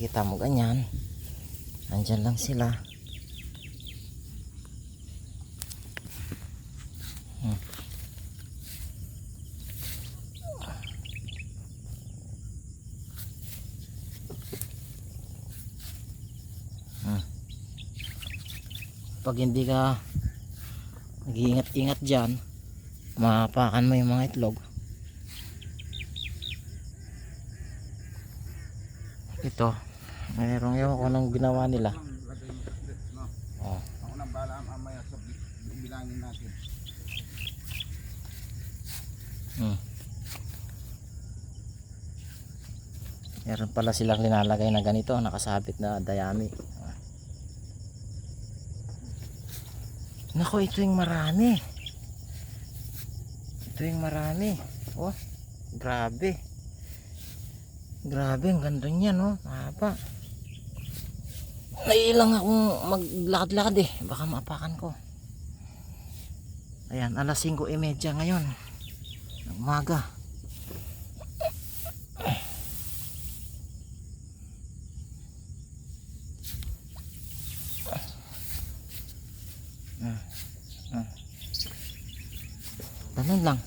Kita mo ganyan. Nandyan lang sila. Hmm. Hmm. Pag hindi ka nag-iingat-ingat dyan, mapakan mo yung mga itlog. Ito, mayroong yung kung anong ginawa nila. Oh. Ako nang bahala mamaya sa bi- bilangin natin. Hmm. Meron pala silang linalagay na ganito, nakasabit na dayami. Nako, ito yung marami. Ito yung marami. Oh, grabe. Grabe, ang ganda niya, no? Mahaba. Nailang akong maglakad-lakad eh. Baka maapakan ko. Ayan, alas 5.30 ngayon. Ng umaga. Ganun lang.